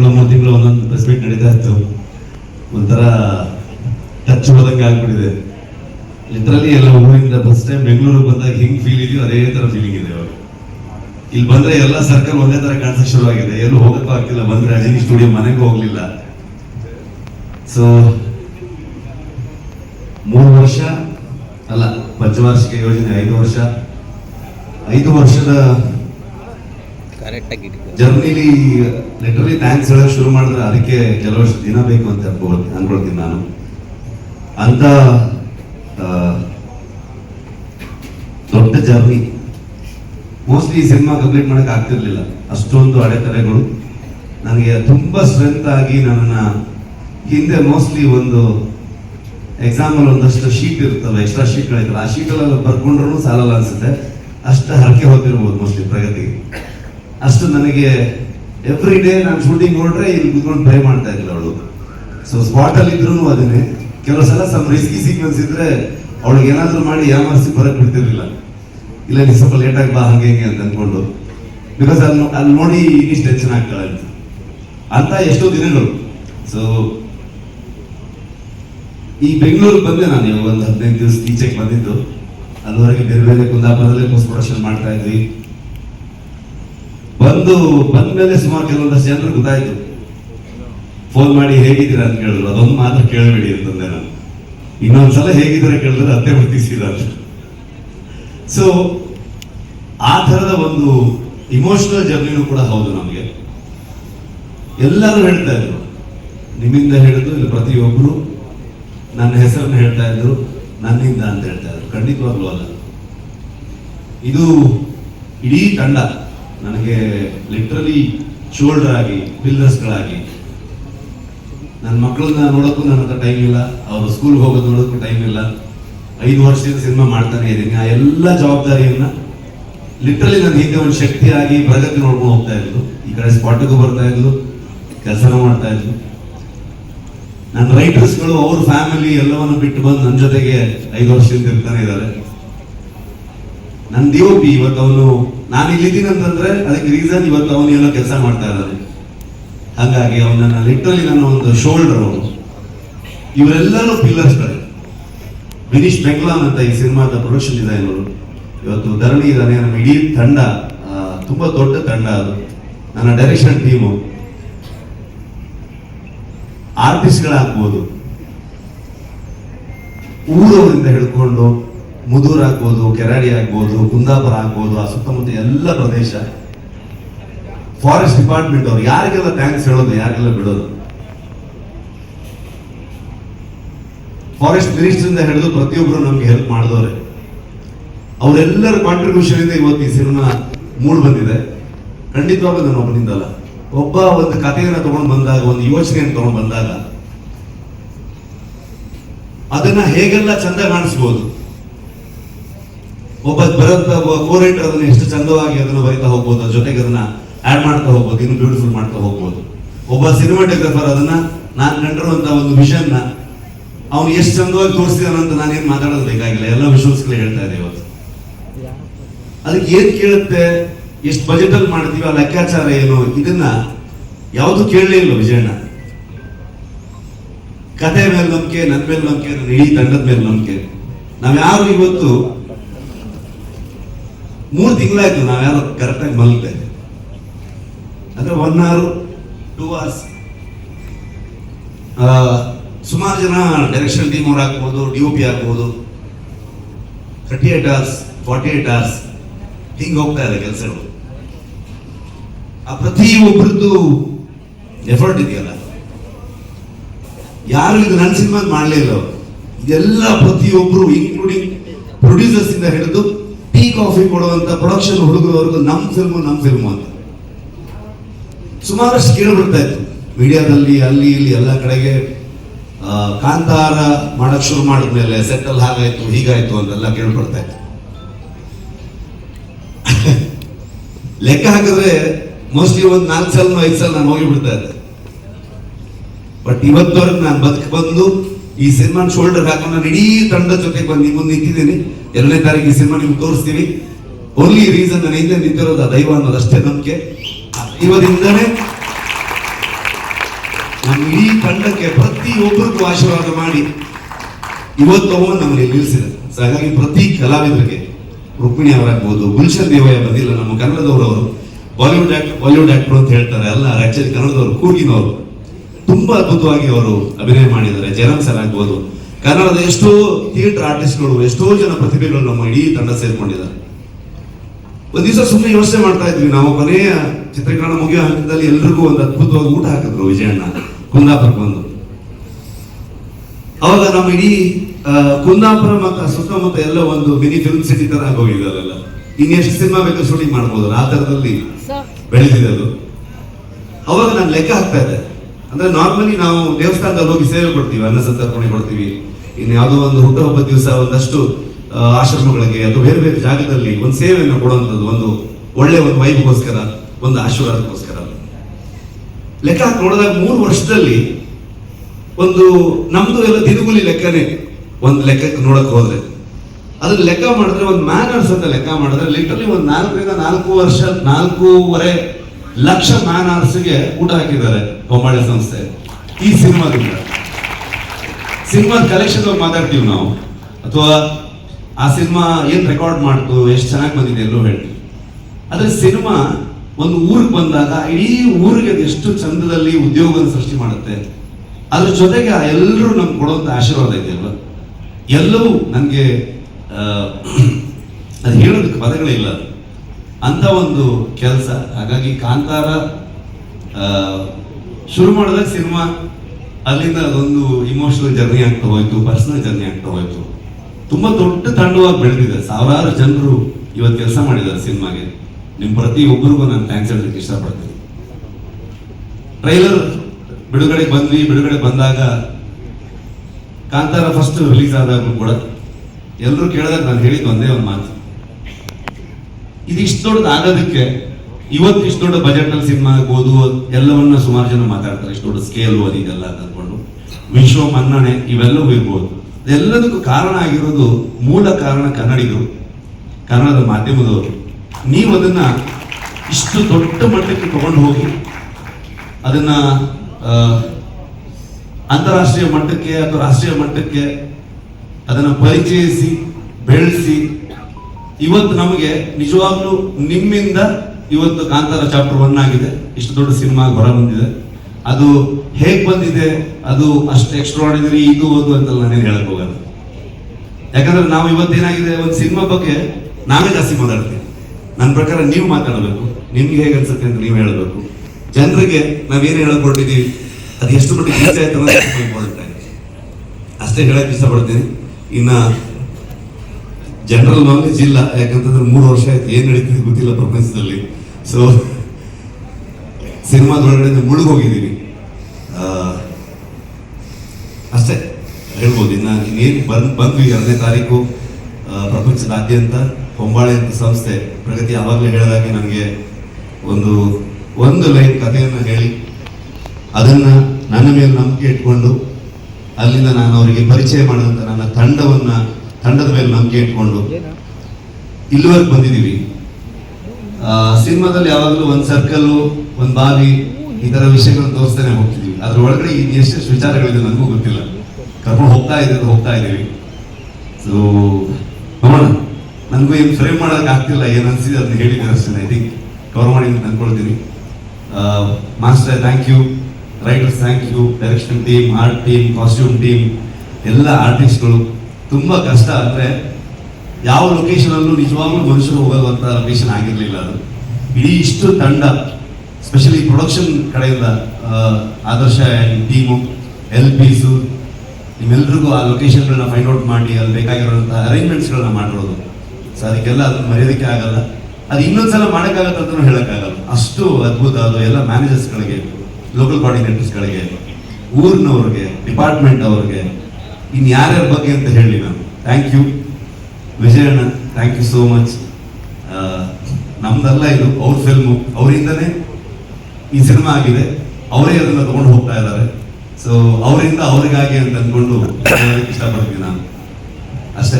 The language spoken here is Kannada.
ತಿಂಗಳು ಮೂರು ತಿಂಗಳು ಒಂದೊಂದು ಪ್ರೆಸ್ ಮೀಟ್ ನಡೀತಾ ಇತ್ತು. ಒಂಥರ ಟಚ್ ಹೋದಂಗೆ ಆಗ್ಬಿಟ್ಟಿದೆ. ಲಿಟ್ರಲಿ ಎಲ್ಲ ಊರಿಂದ ಫಸ್ಟ್ ಟೈಮ್ ಬೆಂಗಳೂರಿಗೆ ಬಂದಾಗ ಹಿಂಗ್ ಫೀಲ್ ಇದೆಯೋ ಅದೇ ತರ ಫೀಲಿಂಗ್ ಇದೆ ಇವಾಗ. ಇಲ್ಲಿ ಬಂದ್ರೆ ಎಲ್ಲ ಸರ್ಕಲ್ ಒಂದೇ ತರ ಕಾಣಿಸಕ್ ಶುರುವಾಗಿದೆ. ಎಲ್ಲೂ ಹೋಗಕ್ಕೂ ಆಗ್ತಿಲ್ಲ. ಬಂದ್ರೆ ಅಜಿನಿ ಸ್ಟುಡಿಯೋ ಮನೆಗೆ ಹೋಗ್ಲಿಲ್ಲ. ಸೊ ಮೂರು ವರ್ಷ, ಅಲ್ಲ, ಪಂಚವಾರ್ಷಿಕ ಯೋಜನೆ ಐದು ವರ್ಷ. ಐದು ವರ್ಷದ ಕರೆಕ್ಟಾಗಿ ಜರ್ನಿಲಿ ಲಿಟರಲಿ ಥ್ಯಾಂಕ್ಸ್ ಹೇಳೋಕ್ಕೆ ಶುರು ಮಾಡಿದ್ರೆ ಅದಕ್ಕೆ ಕೆಲವಷ್ಟು ದಿನ ಬೇಕು ಅಂತ ಅನ್ಕೊ- ಅನ್ಕೊಳ್ತೀನಿ ನಾನು. ಅಂತ ದೊಡ್ಡ ಜರ್ನಿ ಮೋಸ್ಟ್ಲಿ ಸಿನಿಮಾ ಕಂಪ್ಲೀಟ್ ಮಾಡೋಕೆ ಆಗ್ತಿರ್ಲಿಲ್ಲ. ಅಷ್ಟೊಂದು ಅಡೆತಡೆಗಳು. ನನಗೆ ತುಂಬಾ ಸ್ಟ್ರೆಂತ್ ಆಗಿ ನನ್ನ ಹಿಂದೆ ಮೋಸ್ಟ್ಲಿ ಒಂದು ಎಕ್ಸಾಂಪಲ್ ಒಂದಷ್ಟು ಶೀಟ್ ಇರ್ತಲ್ಲ ಎಕ್ಸ್ಟ್ರಾ ಶೀಟ್ಗಳಿರ್ತಲ್ಲ ಆ ಶೀಟಲ್ಲೆಲ್ಲ ಬರ್ಕೊಂಡ್ರೂ ಸಾಲಲ್ಲ ಅನ್ಸುತ್ತೆ. ಅಷ್ಟು ಹರಕೆ ಹೋಗಿರ್ಬೋದು ಮೋಸ್ಟ್ಲಿ ಪ್ರಗತಿಗೆ. ಅಷ್ಟು ನನಗೆ ಎವ್ರಿ ಡೇ ನಾನು ಶೂಟಿಂಗ್ ನೋಡ್ರೆ ಇಲ್ಲಿ ಕುತ್ಕೊಂಡು ಭಯ ಮಾಡ್ತಾ ಇರಲಿಲ್ಲ ಅವಳು. ಸೊ ಸ್ಪಾಟ್ ಅಲ್ಲಿ ಇದ್ರು ಅದನ್ನೇ ಕೆಲವು ಸಲ ಸಮ್ ರಿಸ್ಕಿ ಸೀಕ್ವೆನ್ಸ್ ಇದ್ರೆ ಅವಳಿಗೆ ಏನಾದರೂ ಮಾಡಿ ಯಾಮರ್ಸಿ ಬರಕ್ ಬಿಡ್ತಿರ್ಲಿಲ್ಲ. ಇಲ್ಲ ನೀವು ಸ್ವಲ್ಪ ಲೇಟಾಗಿ ಬಾ, ಹಂಗೆ ಹೀಗೆ ಅಂತ ಅಂದ್ಕೊಂಡು ಬಿಕಾಸ್ ಅಲ್ಲಿ ಅಲ್ಲಿ ನೋಡಿ ಇಷ್ಟು ಟೆನ್ಷನ್ ಆಗ್ತಾಳೆ ಅಂತ ಎಷ್ಟೋ ದಿನಗಳು. ಸೊ ಈ ಬೆಂಗಳೂರಿಗೆ ಬಂದೆ ನಾನು ಒಂದು ಹದಿನೈದು ದಿವಸ ಈಚೆಗೆ ಬಂದಿದ್ದು. ಅದುವರೆಗೆ ಬೇರೆ ಬೇರೆ ಕುಂದಾಪುರದಲ್ಲೇ ಪೋಸ್ಟ್ ಪ್ರೊಡಕ್ಷನ್ ಮಾಡ್ತಾ ಇದ್ವಿ. ಬಂದು ಬಂದ ಮೇಲೆ ಸುಮಾರು ಕೆಲವೊಂದಷ್ಟು ಜನರು ಗೊತ್ತಾಯ್ತು. ಫೋನ್ ಮಾಡಿ ಹೇಗಿದ್ದೀರಾ ಅಂತ ಕೇಳಿದ್ರು. ಅದೊಂದು ಮಾತ್ರ ಕೇಳಬೇಡಿ ಅಂತಂದೆ ನಾನು. ಇನ್ನೊಂದ್ಸಲ ಹೇಗಿದ್ದೀರಾ ಕೇಳಿದ್ರೆ ಅತ್ತೆ ಅಂತ. ಸೊ ಆ ಥರದ ಒಂದು ಇಮೋಷನಲ್ ಜರ್ನಿನೂ ಕೂಡ ಹೌದು ನಮಗೆ. ಎಲ್ಲರೂ ಹೇಳ್ತಾ ಇದ್ರು. ನಿಮ್ಮಿಂದ ಹೇಳಿದ್ರು ಇಲ್ಲಿ ಪ್ರತಿಯೊಬ್ಬರು ನನ್ನ ಹೆಸರನ್ನು ಹೇಳ್ತಾ ಇದ್ರು. ನನ್ನಿಂದ ಅಂತ ಹೇಳ್ತಾ ಇದ್ರು. ಖಂಡಿತವಾಗ್ಲೂ ಅಲ್ಲ. ಇದು ಇಡೀ ತಂಡ. ನನಗೆ ಲಿಟ್ರಲಿ ಶೋಲ್ಡರ್ ಆಗಿ ಪಿಲ್ಲರ್ಸ್ಗಳಾಗಿ ನನ್ನ ಮಕ್ಕಳನ್ನ ನೋಡೋಕ್ಕೂ ನನ್ನ ಹತ್ರ ಟೈಮ್ ಇಲ್ಲ. ಅವರು ಸ್ಕೂಲ್ಗೆ ಹೋಗೋದು ನೋಡೋಕ್ಕೂ ಟೈಮ್ ಇಲ್ಲ. ಐದು ವರ್ಷದಿಂದ ಸಿನಿಮಾ ಮಾಡ್ತಾನೆ ಇದ್ದೀನಿ. ಆ ಎಲ್ಲ ಜವಾಬ್ದಾರಿಯನ್ನ ಲಿಟ್ರಲಿ ನನ್ನ ಹಿಂದೆ ಒಂದು ಶಕ್ತಿಯಾಗಿ ಪ್ರಗತಿ ನೋಡ್ಕೊಂಡು ಹೋಗ್ತಾ ಇದ್ಲು ಈ ಕಡೆ ಸ್ಪಾಟ್ಗೂ ಬರ್ತಾ ಇದ್ಲು ಕೆಲಸನೂ ಮಾಡ್ತಾ ಇದ್ಲು ನನ್ನ ರೈಟರ್ಸ್ಗಳು ಅವ್ರ ಫ್ಯಾಮಿಲಿ ಎಲ್ಲವನ್ನು ಬಿಟ್ಟು ಬಂದು ನನ್ನ ಜೊತೆಗೆ ಐದು ವರ್ಷದಿಂದ ಇರ್ತಾನೆ ಇದ್ದಾರೆ. ನನ್ನ ಡಿ ಓ ಪಿ ಇವತ್ತು ಅವನು ನಾನು ಇಲ್ಲಿದ್ದೀನಿ ಅಂತಂದ್ರೆ ಅದಕ್ಕೆ ರೀಸನ್ ಇವತ್ತು ಅವನು ಏನೋ ಕೆಲಸ ಮಾಡ್ತಾ ಇದ್ದಾನೆ. ಹಾಗಾಗಿ ಅವನನ್ನ ಲಿಟ್ರಲಿ ನನ್ನ ಒಂದು ಶೋಲ್ಡರ್ ಅವನು. ಇವರೆಲ್ಲರೂ ಪಿಲ್ಲರ್ಸ್ ವಿನೀಶ್ ಬೆಂಗ್ಲಾನ್ ಅಂತ ಈ ಸಿನಿಮಾದ ಪ್ರೊಡಕ್ಷನ್ ಡಿಸೈನರು ಇವತ್ತು ಧರಣಿ ಇದ್ದಾನೆ, ನಮ್ಮ ಇಡೀ ತಂಡ ತುಂಬಾ ದೊಡ್ಡ ತಂಡ ಅದು. ನನ್ನ ಡೈರೆಕ್ಷನ್ ಟೀಮು ಆರ್ಟಿಸ್ಟ್ಗಳಾಗ್ಬೋದು ಊರವರಿಂದ ಹಿಡ್ಕೊಂಡು ಮುದೂರ್ ಆಗ್ಬೋದು ಕೆರಾಡಿ ಆಗ್ಬೋದು, ಕುಂದಾಪುರ ಆಗ್ಬೋದು, ಆ ಸುತ್ತಮುತ್ತ ಎಲ್ಲ ಪ್ರದೇಶ. ಫಾರೆಸ್ಟ್ ಡಿಪಾರ್ಟ್ಮೆಂಟ್ ಅವ್ರು ಯಾರಿಗೆಲ್ಲ ಥ್ಯಾಂಕ್ಸ್ ಹೇಳೋದು, ಯಾರಿಗೆಲ್ಲ ಬಿಡೋದು? ಫಾರೆಸ್ಟ್ ಮಿನಿಸ್ಟರ್ ಹಿಡಿದು ಪ್ರತಿಯೊಬ್ಬರು ನಮ್ಗೆ ಹೆಲ್ಪ್ ಮಾಡಿದವ್ರೆ. ಅವರೆಲ್ಲರ ಕಾಂಟ್ರಿಬ್ಯೂಷನ್ ಇಂದ ಇವತ್ತು ಈ ಸಿನಿಮಾ ಮೂಡ್ ಬಂದಿದೆ. ಖಂಡಿತವಾಗ್ಲೂ ನಾನು ಒಬ್ಬನಿಂದಲ್ಲ ಒಬ್ಬ ಒಂದು ಕಥೆಯನ್ನು ತಗೊಂಡು ಬಂದಾಗ, ಒಂದು ಯೋಚನೆಯನ್ನು ತಗೊಂಡು ಬಂದಾಗ, ಅದನ್ನ ಹೇಗೆಲ್ಲ ಚಂದ ಕಾಣಿಸ್ಬೋದು? ಒಬ್ಬ ಬರೋಂತ ಕೋರೈಟರ್ ಅದನ್ನ ಎಷ್ಟು ಚಂದವಾಗಿ ಅದನ್ನ ಬರಿತಾ ಹೋಗ್ಬೋದು ಜೊತೆಗೆ ಅದನ್ನ ಆಡ್ ಮಾಡ್ತಾ ಹೋಗ್ಬೋದು, ಇನ್ನು ಬ್ಯೂಟಿಫುಲ್ ಮಾಡ್ತಾ ಹೋಗ್ಬೋದು. ಒಬ್ಬ ಸಿನಿಮಾಟೋಗ್ರಫರ್ ಅದನ್ನ ನಾನು ಕಂಡಿರುವಂತ ಒಂದು ವಿಷನ್ನ ಅವನು ಎಷ್ಟು ಚಂದವಾಗಿ ತೋರಿಸಿದಾನಂತ ನಾನೇನು ಮಾತಾಡೋದು ಬೇಕಾಗಿಲ್ಲ, ಎಲ್ಲ ವಿಶ್ವಾಸಗಳು ಹೇಳ್ತಾ ಇದೆ ಇವತ್ತು. ಅದಕ್ಕೆ ಏನ್ ಕೇಳುತ್ತೆ, ಎಷ್ಟು ಬಜೆಟ್ ಅಲ್ಲಿ ಮಾಡ್ತೀವಿ ಆ ಲೆಕ್ಕಾಚಾರ ಏನು, ಇದನ್ನ ಯಾವುದು ಕೇಳಲೇ ಇಲ್ಲ ವಿಜಯಣ್ಣ. ಕತೆ ಮೇಲೆ ನಂಬಿಕೆ ನನ್ನ ಮೇಲೆ ನಂಬಿಕೆ ನನ್ನ ಇಡೀ ತಂಡದ ಮೇಲೆ ನಂಬಿಕೆ. ನಾವ್ಯಾರು ಇವತ್ತು ಮೂರು ತಿಂಗಳಾಯ್ತು ನಾವ್ಯಾರು ಕರೆಕ್ಟಾಗಿ ಮಲಗ್ತಾ ಇದ್ದೀವಿ ಅಂದ್ರೆ ಒನ್ ಅವರ್ ಟೂ ಅವರ್ಸ್ ಸುಮಾರು ಜನ ಡೈರೆಕ್ಷನ್ ಟೀಮ್ ಅವ್ರು ಹಾಕ್ಬೋದು ಡಿ ಒ ಪಿ ಹಾಕ್ಬೋದು. Thirty eight hours forty eight hours ಹಿಂಗೆ ಹೋಗ್ತಾ ಇದೆ ಕೆಲಸಗಳು. ಆ ಪ್ರತಿ ಒಬ್ಬರದ್ದು ಎಫರ್ಟ್ ಇದೆಯಲ್ಲ. ಯಾರು ಇದು ನನ್ನ ಸಿನಿಮಾ ಮಾಡಲೇ ಇಲ್ಲ ಅವ್ರು. ಇದೆಲ್ಲ ಪ್ರತಿಯೊಬ್ಬರು ಇನ್ಕ್ಲೂಡಿಂಗ್ ಪ್ರೊಡ್ಯೂಸರ್ಸ್ ಇಂದ ಹಿಡಿದು ಟೀ ಕಾಫಿ ಕೊಡುವಂತ ಪ್ರೊಡಕ್ಷನ್ ಹುಡುಗರವರೆಗೂ ನಮ್ಮ ಫಿಲ್ಮು ನಮ್ಮ ಫಿಲ್ಮು ಅಂತ. ಸುಮಾರಷ್ಟು ಕೇಳಿ ಇತ್ತು. ಮೀಡಿಯಾದಲ್ಲಿ, ಅಲ್ಲಿ, ಇಲ್ಲಿ ಎಲ್ಲ ಕಡೆಗೆ ಕಾಂತಾರ ಮಾಡಕ್ ಶುರು ಮಾಡಿದ್ಮೇಲೆ ಸೆಟಲ್ ಹಾಗಾಯ್ತು, ಹೀಗಾಯ್ತು ಅಂತೆಲ್ಲ ಕೇಳಿ ಇತ್ತು. ಲೆಕ್ಕ ಹಾಕಿದ್ರೆ ಮೋಸ್ಟ್ಲಿ ಒಂದು ನಾಲ್ಕು ಸಲ, ಐದು ಸಲ ನಾನು ಹೋಗಿ ಬಿಡ್ತಾ ಇದ್ದೆ. ಬಟ್ ಇವತ್ತವರೆಗೆ ನಾನು ಬದುಕು ಬಂದು ಈ ಸಿನಿಮಾ ಶೋಲ್ಡರ್ ಹಾಕೊಂಡು ನಾನು ಇಡೀ ತಂಡದ ಜೊತೆಗೆ ಬಂದು ಮುಂದೆ ನಿಂತಿದ್ದೀನಿ. ಎರಡನೇ ತಾರೀಕು ಈ ಸಿನಿಮಾ ನಿಮ್ಗೆ ತೋರಿಸ್ತೀವಿ ಓನ್ಲಿ ರೀಸನ್ ನನ್ನ ಹಿಂದೆ ನಿಂತಿರೋದು ಆ ದೈವ ಅನ್ನೋದು ಅಷ್ಟೇ ನಂಬಿಕೆ. ಆ ದೈವದಿಂದನೇ ನಮ್ಮ ಇಡೀ ತಂಡಕ್ಕೆ ಪ್ರತಿಯೊಬ್ಬರಿಗೂ ಆಶೀರ್ವಾದ ಮಾಡಿ ಇವತ್ತು ಅವನು ನಮ್ಮಲ್ಲಿ ನಿಲ್ಲಿಸಿದೆ. ಸೊ ಹಾಗಾಗಿ ಪ್ರತಿ ಕಲಾವಿದರಿಗೆ ರುಕ್ಮಿಣಿ ಅವರಾಗ್ಬೋದು, ಗುಲ್ಶನ್ ದೇವಯ್ಯ ಬಂದಿಲ್ಲ, ನಮ್ಮ ಕನ್ನಡದವರು ಅವರು ಬಾಲಿವುಡ್ ಆಕ್ಟ್ ಬಾಲಿವುಡ್ ಆಕ್ಟರ್ ಅಂತ ಹೇಳ್ತಾರೆ. ಅಲ್ಲ ಆಕ್ಚುಲಿ ಕನ್ನಡದವರು, ಕೂಗಿನವರು. ತುಂಬಾ ಅದ್ಭುತವಾಗಿ ಅವರು ಅಭಿನಯ ಮಾಡಿದ್ದಾರೆ. ಜಯರಾಮ್ ಸರ್ ಆಗ್ಬೋದು. ಕನ್ನಡದ ಎಷ್ಟೋ ಥಿಯೇಟರ್ ಆರ್ಟಿಸ್ಟ್ಗಳು ಎಷ್ಟೋ ಜನ ಪ್ರತಿಭೆಗಳು ನಮ್ಮ ಇಡೀ ತಂಡ ಸೇರ್ಕೊಂಡಿದ್ದಾರೆ. ಒಂದ್ ದಿವಸ ಸುಮ್ಮನೆ ಯೋಚನೆ ಮಾಡ್ತಾ ಇದ್ವಿ. ನಾವು ಕೊನೆಯ ಚಿತ್ರೀಕರಣ ಮುಗಿಯೋ ಹಂತದಲ್ಲಿ ಎಲ್ರಿಗೂ ಒಂದು ಅದ್ಭುತವಾಗಿ ಊಟ ಹಾಕಿದ್ರು ವಿಜಯಣ್ಣ ಕುಂದಾಪುರಕ್ಕೆ ಬಂದು. ಅವಾಗ ನಮ್ಮ ಇಡೀ ಕುಂದಾಪುರ ಮತ್ತು ಸುತ್ತಮುತ್ತ ಎಲ್ಲ ಒಂದು ಮಿನಿ ಫಿಲ್ಮ್ ಸಿಟಿ ತರ ಆಗೋಗಿದೆ ಅಲ್ಲೆಲ್ಲ. ಇನ್ನೆಷ್ಟು ಸಿನಿಮಾ ಬೇಕು ಶೂಟಿಂಗ್ ಮಾಡ್ಬೋದು. ಆ ಥರದಲ್ಲಿ ಬೆಳೆದಿದೆ ಅದು ಅವಾಗ ನಾನು ಲೆಕ್ಕ ಹಾಕ್ತಾ ಇದ್ದೆ. ಅಂದ್ರೆ ನಾರ್ಮಲಿ ನಾವು ದೇವಸ್ಥಾನದಲ್ಲಿ ಹೋಗಿ ಸೇವೆ ಕೊಡ್ತೀವಿ ಅನ್ನ ಸಂತರ್ಪಣೆ ಕೊಡ್ತೀವಿ. ಇನ್ನು ಯಾವುದೋ ಒಂದು ಹುಟ್ಟುಹಬ್ಬದ ದಿವಸ ಒಂದಷ್ಟು ಆಶ್ರಮಗಳಿಗೆ ಅಥವಾ ಬೇರೆ ಬೇರೆ ಜಾಗದಲ್ಲಿ ಒಂದು ಸೇವೆಯನ್ನು ಕೊಡುವಂಥದ್ದು, ಒಂದು ಒಳ್ಳೆ ಒಂದು ವೈಭಗೋಸ್ಕರ ಒಂದು ಆಶೀರ್ವಾದಕ್ಕೋಸ್ಕರ. ಲೆಕ್ಕ ನೋಡಿದಾಗ ಮೂರು ವರ್ಷದಲ್ಲಿ ಒಂದು ನಮ್ದು ಎಲ್ಲ ದಿನಗೂಲಿ ಲೆಕ್ಕನೇ ಒಂದು ಲೆಕ್ಕಕ್ಕೆ ನೋಡಕ್ ಹೋದ್ರೆ. ಅದನ್ನ ಲೆಕ್ಕ ಮಾಡಿದ್ರೆ ಒಂದು ಮ್ಯಾನರ್ಸ್ ಅಂತ ಲೆಕ್ಕ ಮಾಡಿದ್ರೆ ಲಿಟರಲಿ ಒಂದು ನಾಲ್ಕರಿಂದ ನಾಲ್ಕು ವರ್ಷ, ನಾಲ್ಕೂವರೆ ಲಕ್ಷ ಮ್ಯಾನರ್ಸ್ಗೆ ಊಟ ಹಾಕಿದ್ದಾರೆ ಹೊಂಬಾಳೆ ಸಂಸ್ಥೆ ಈ ಸಿನಿಮಾದಿಂದ. ಸಿನಿಮಾದ ಕಲೆಕ್ಷನ್ ಮಾತಾಡ್ತೀವಿ ನಾವು. ಅಥವಾ ಆ ಸಿನಿಮಾ ಏನ್ ರೆಕಾರ್ಡ್ ಮಾಡ್ತು ಎಷ್ಟು ಚೆನ್ನಾಗಿ ಬಂದಿದೆ ಎಲ್ಲರೂ ಹೇಳ್ತೀವಿ ಆದ್ರೆ ಸಿನಿಮಾ ಒಂದು ಊರಿಗೆ ಬಂದಾಗ ಇಡೀ ಊರಿಗೆ ಎಷ್ಟು ಚಂದದಲ್ಲಿ ಉದ್ಯೋಗವನ್ನು ಸೃಷ್ಟಿ ಮಾಡುತ್ತೆ. ಅದ್ರ ಜೊತೆಗೆ ಎಲ್ಲರೂ ನಮ್ಗೆ ಕೊಡುವಂತ ಆಶೀರ್ವಾದ ಇದೆಯಲ್ವ ಎಲ್ಲವೂ ನನಗೆ ಅದು ಹೇಳೋದಕ್ಕೆ ಪದಗಳಿಲ್ಲ ಅಂತ ಒಂದು ಕೆಲಸ. ಹಾಗಾಗಿ ಕಾಂತಾರ ಆ, ಶುರು ಮಾಡಿದಾಗ ಸಿನಿಮಾ ಅಲ್ಲಿಂದ ಅದೊಂದು ಇಮೋಷನಲ್ ಜರ್ನಿ ಆಗ್ತಾ ಹೋಯ್ತು ಪರ್ಸನಲ್ ಜರ್ನಿ ಆಗ್ತಾ ಹೋಯ್ತು. ತುಂಬಾ ದೊಡ್ಡ ತಂಡವಾಗಿ ಬೆಳೆದಿದೆ. ಸಾವಿರಾರು ಜನರು ಇವತ್ತು ಕೆಲಸ ಮಾಡಿದ್ದಾರೆ ಸಿನಿಮಾಗೆ. ನಿಮ್ ಪ್ರತಿಯೊಬ್ಬರಿಗೂ ನಾನು ಥ್ಯಾಂಕ್ಸ್ ಹೇಳಲಿಕ್ಕೆ ಇಷ್ಟಪಡ್ತೀನಿ. ಟ್ರೈಲರ್ ಬಿಡುಗಡೆ ಬಂದ್ವಿ. ಬಿಡುಗಡೆ ಬಂದಾಗ ಕಾಂತಾರ ಫಸ್ಟ್ ರಿಲೀಸ್ ಆದಾಗ ಕೂಡ ಎಲ್ಲರೂ ಕೇಳಿದಾಗ ನಾನು ಹೇಳಿದ್ದು ಒಂದೇ ಒಂದು ಮಾತು. ಇದು ಇಷ್ಟು ದೊಡ್ಡದು ಆಗೋದಕ್ಕೆ ಇವತ್ತು ಇಷ್ಟು ದೊಡ್ಡ ಬಜೆಟ್ನಲ್ಲಿ ಸಿನಿಮಾ ಆಗ್ಬೋದು ಎಲ್ಲವನ್ನ ಸುಮಾರು ಜನ ಮಾತಾಡ್ತಾರೆ. ಇಷ್ಟು ದೊಡ್ಡ ಸ್ಕೇಲ್ ಅದು ಇದೆಲ್ಲ ಅಂದ್ಕೊಂಡು ವಿಶ್ವ ಮನ್ನಣೆ ಇವೆಲ್ಲವೂ ಇರ್ಬೋದು. ಎಲ್ಲದಕ್ಕೂ ಕಾರಣ ಆಗಿರೋದು ಮೂಲ ಕಾರಣ ಕನ್ನಡಿಗರು. ಕನ್ನಡದ ಮಾಧ್ಯಮದವರು. ನೀವು ಅದನ್ನ ಇಷ್ಟು ದೊಡ್ಡ ಮಟ್ಟಕ್ಕೆ ತಗೊಂಡು ಹೋಗಿ ಅದನ್ನ ಅಂತಾರಾಷ್ಟ್ರೀಯ ಮಟ್ಟಕ್ಕೆ ಅಥವಾ ರಾಷ್ಟ್ರೀಯ ಮಟ್ಟಕ್ಕೆ ಅದನ್ನ ಪರಿಚಯಿಸಿ, ಬೆಳೆಸಿ, ಇವತ್ತು ನಮಗೆ ನಿಜವಾಗ್ಲೂ ನಿಮ್ಮಿಂದ ಇವತ್ತು ಕಾಂತಾರ ಚಾಪ್ಟರ್ ಒನ್ ಆಗಿದೆ. ಇಷ್ಟು ದೊಡ್ಡ ಸಿನಿಮಾ ಹೊರ ಬಂದಿದೆ. ಅದು ಹೇಗೆ ಬಂದಿದೆ? ಅದು ಅಷ್ಟು ಎಕ್ಸ್ಟ್ರಾಡಿನರಿ ಇದು ಅದು ಅಂತೆಲ್ಲ ನಾನೇನು ಹೇಳಕ್ ಹೋಗಲ್ಲ. ಯಾಕಂದ್ರೆ ನಾವು ಇವತ್ತೇನಾಗಿದೆ ಒಂದು ಸಿನಿಮಾ ಬಗ್ಗೆ ನಾವೇ ಜಾಸ್ತಿ ಮಾತಾಡ್ತೀವಿ. ನನ್ನ ಪ್ರಕಾರ ನೀವು ಮಾತಾಡಬೇಕು. ನಿಮ್ಗೆ ಹೇಗೆ ಅನ್ಸುತ್ತೆ ಅಂತ ನೀವು ಹೇಳಬೇಕು. ಜನರಿಗೆ ನಾವೇನು ಹೇಳ್ಕೊಟ್ಟಿದೀವಿ? ಅದು ಎಷ್ಟು ಮಟ್ಟಿಗೆ ಕೆಲಸ ಆಯ್ತು ಅನ್ನೋದು ಅಷ್ಟೇ ಹೇಳಕ್ಕೆ ಇಷ್ಟಪಡ್ತೀನಿ. ಇನ್ನ ಜನರಲ್ ನಾಲೆಜ್ ಇಲ್ಲ. ಯಾಕಂತಂದ್ರೆ ಮೂರು ವರ್ಷ ಆಯ್ತು. ಏನು ನಡೀತಿದೆ ಗೊತ್ತಿಲ್ಲ ಪ್ರಪಂಚದಲ್ಲಿ. ಸೊ ಸಿನಿಮಾದೊಳಗಡೆ ಮುಳುಗೋಗಿದ್ದೀವಿ ಆ, ಅಷ್ಟೇ. ಹೇಳ್ಬೋದು ಇನ್ನು ಇನ್ನೇನು ಬಂದು ಬಂದ್ವಿ ಎರಡನೇ ತಾರೀಕು ಪ್ರಪಂಚದಾದ್ಯಂತ ಹೊಂಬಾಳೆ ಅಂತ ಸಂಸ್ಥೆ. ಪ್ರಗತಿ ಆವಾಗಲೇ ಹೇಳಿದಾಗೆ ನನಗೆ ಒಂದು ಒಂದು ಲೈನ್ ಕಥೆಯನ್ನು ಹೇಳಿ. ಅದನ್ನು ನನ್ನ ಮೇಲೆ ನಂಬಿಕೆ ಇಟ್ಕೊಂಡು ಅಲ್ಲಿಂದ ನಾನು ಅವರಿಗೆ ಪರಿಚಯ ಮಾಡಿದಂಥ ನನ್ನ ತಂಡವನ್ನು ತಂಡದ ಮೇಲೆ ನಂಬಿಕೆ ಇಟ್ಕೊಂಡು ಇಲ್ಲಿವರೆಗೆ ಬಂದಿದ್ದೀವಿ. ಸಿನಿಮಾದಲ್ಲಿ ಯಾವಾಗಲೂ ಒಂದು ಸರ್ಕಲ್ಲು ಒಂದು ಬಾವಿ, ಈ ತರ ವಿಷಯಗಳನ್ನು ತೋರಿಸ್ತಾನೆ ಹೋಗ್ತಿದ್ವಿ. ಅದ್ರ ಒಳಗಡೆ ಇನ್ನು ಎಷ್ಟೆಷ್ಟು ವಿಚಾರಗಳಿದೆ ನನಗೂ ಗೊತ್ತಿಲ್ಲ. ಕರ್ಕೊಂಡು ಹೋಗ್ತಾ ಇದ್ದೀವಿ ಹೋಗ್ತಾ ಇದ್ದೀವಿ. ಸೊ ನೋಡೋಣ. ನನಗೂ ಏನು ಫ್ರೇಮ್ ಮಾಡೋಕೆ ಆಗ್ತಿಲ್ಲ, ಏನು ಅನ್ಸಿದೆ ಅದನ್ನ ಹೇಳಿದ್ದೀನಿ ಅಷ್ಟೇ ಐ ಥಿಂಕ್ ಕವರ್ ಮಾಡಿ ಅಂದ್ಕೊಳ್ತೀನಿ master thank you writers thank you direction team art team costume team ಎಲ್ಲ ಆರ್ಟಿಸ್ಟ್ಗಳು ತುಂಬ ಕಷ್ಟ ಅಂದರೆ ಯಾವ ಲೊಕೇಶನ್ ಅಲ್ಲೂ ನಿಜವಾಗ್ಲೂ ಮನುಷ್ಯರು ಹೋಗುವಂತ ಲೊಕೇಶನ್ ಆಗಿರಲಿಲ್ಲ ಅದು. ಇಡೀ ಇಷ್ಟು ತಂಡ ಸ್ಪೆಷಲಿ ಪ್ರೊಡಕ್ಷನ್ ಕಡೆಯಿಂದ ಆದರ್ಶ ಟೀಮು ಎಲ್ ಪಿಸು ನಿಮ್ಮೆಲ್ರಿಗೂ ಆ ಲೊಕೇಶನ್ಗಳನ್ನ ಫೈಂಡ್ ಔಟ್ ಮಾಡಿ, ಅಲ್ಲಿ ಬೇಕಾಗಿರೋಂಥ ಅರೇಂಜ್ಮೆಂಟ್ಸ್ಗಳನ್ನ ಮಾಡಿರೋದು. ಸೊ ಅದಕ್ಕೆಲ್ಲ ಅದನ್ನು ಮರೆಯೋದಕ್ಕೆ ಆಗಲ್ಲ. ಅದು ಇನ್ನೊಂದ್ಸಲ ಮಾಡೋಕ್ಕಾಗತ್ತೆ ಅಂತಲೂ ಹೇಳೋಕ್ಕಾಗಲ್ಲ. ಅಷ್ಟು ಅದ್ಭುತ ಅದು ಎಲ್ಲ ಮ್ಯಾನೇಜರ್ಸ್ಗಳಿಗೆ ಲೋಕಲ್ ಕೋಆರ್ಡಿನೇಟರ್ಸ್ಗಳಿಗೆ ಊರಿನವ್ರಿಗೆ ಡಿಪಾರ್ಟ್ಮೆಂಟ್ ಅವ್ರಿಗೆ ಇನ್ನು ಯಾರ್ಯಾರ ಬಗ್ಗೆ ಅಂತ ಹೇಳಿ ನಾನು. ಥ್ಯಾಂಕ್ ಯು ವಿಜಯಣ್ಣ ಥ್ಯಾಂಕ್ ಯು ಸೋ ಮಚ್ ನಮ್ದಲ್ಲ ಇದು, ಅವ್ರ ಫಿಲ್ಮು ಅವರಿಂದನೇ ಈ ಸಿನಿಮಾ ಆಗಿದೆ. ಅವರೇ ಅದನ್ನ ತಗೊಂಡು ಹೋಗ್ತಾ ಇದ್ದಾರೆ. ಸೊ ಅವರಿಂದ ಅವರಿಗಾಗಿ ಅಂತ ಅಂದ್ಕೊಂಡು ಇಷ್ಟಪಡ್ತೀನಿ ನಾನು. ಅಷ್ಟೇ.